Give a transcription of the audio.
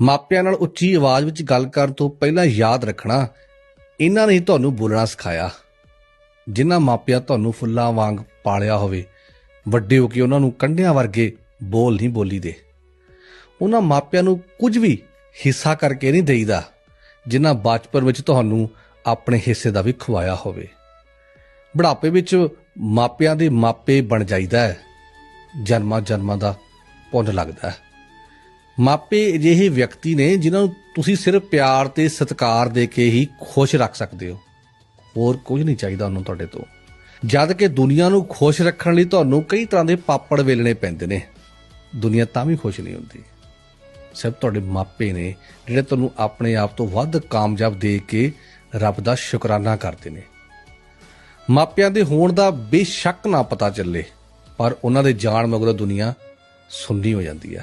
ਮਾਪਿਆਂ ਨਾਲ ਉੱਚੀ ਆਵਾਜ਼ ਵਿੱਚ ਗੱਲ ਕਰਨ ਤੋਂ ਪਹਿਲਾਂ ਯਾਦ ਰੱਖਣਾ, ਇਹਨਾਂ ਨੇ ਹੀ ਤੁਹਾਨੂੰ ਬੋਲਣਾ ਸਿਖਾਇਆ। ਜਿਨ੍ਹਾਂ ਮਾਪਿਆਂ ਤੁਹਾਨੂੰ ਫੁੱਲਾਂ ਵਾਂਗ ਪਾਲਿਆ ਹੋਵੇ, ਵੱਡੇ ਹੋ ਕੇ ਉਹਨਾਂ ਨੂੰ ਕੰਢਿਆਂ ਵਰਗੇ ਬੋਲ ਨਹੀਂ ਬੋਲੀਦੇ ਉਹਨਾਂ ਮਾਪਿਆਂ ਨੂੰ ਕੁਝ ਵੀ ਹਿੱਸਾ ਕਰਕੇ ਨਹੀਂ ਦੇਈਦਾ, ਜਿਨ੍ਹਾਂ ਬਚਪਨ ਵਿੱਚ ਤੁਹਾਨੂੰ ਆਪਣੇ ਹਿੱਸੇ ਦਾ ਵੀ ਖਵਾਇਆ ਹੋਵੇ। ਬੁਢਾਪੇ ਵਿੱਚ ਮਾਪਿਆਂ ਦੇ ਮਾਪੇ ਬਣ ਜਾਈਦਾ ਹੈ, ਜਨਮਾਂ ਜਨਮਾਂ ਦਾ ਪੁੰਨ ਲੱਗਦਾ ਹੈ। ਮਾਪੇ ਅਜਿਹੇ ਵਿਅਕਤੀ ਨੇ ਜਿਨ੍ਹਾਂ ਨੂੰ ਤੁਸੀਂ ਸਿਰਫ ਪਿਆਰ ਤੇ ਸਤਿਕਾਰ ਦੇ ਕੇ ਹੀ ਖੁਸ਼ ਰੱਖ ਸਕਦੇ ਹੋ। ਹੋਰ ਕੁਝ ਨਹੀਂ ਚਾਹੀਦਾ ਉਹਨੂੰ ਤੁਹਾਡੇ ਤੋਂ। ਜਦ ਕਿ ਦੁਨੀਆ ਨੂੰ ਖੁਸ਼ ਰੱਖਣ ਲਈ ਤੁਹਾਨੂੰ ਕਈ ਤਰ੍ਹਾਂ ਦੇ ਪਾਪੜ ਵੇਲਣੇ ਪੈਂਦੇ ਨੇ। ਦੁਨੀਆ ਤਾਂ ਵੀ ਖੁਸ਼ ਨਹੀਂ ਹੁੰਦੀ। ਸਭ ਤੁਹਾਡੇ ਮਾਪੇ ਨੇ ਜਿਹੜੇ ਤੁਹਾਨੂੰ ਆਪਣੇ ਆਪ ਤੋਂ ਵੱਧ ਕਾਮਯਾਬ ਦੇ ਕੇ ਰੱਬ ਦਾ ਸ਼ੁਕਰਾਨਾ ਕਰਦੇ ਨੇ। ਮਾਪਿਆਂ ਦੇ ਹੋਣ ਦਾ ਬੇਸ਼ੱਕ ਨਾ ਪਤਾ ਚੱਲੇ, ਪਰ ਉਹਨਾਂ ਦੇ ਜਾਣ ਮਗਰੋਂ ਦੁਨੀਆ ਸੁੰਨੀ ਹੋ ਜਾਂਦੀ ਆ।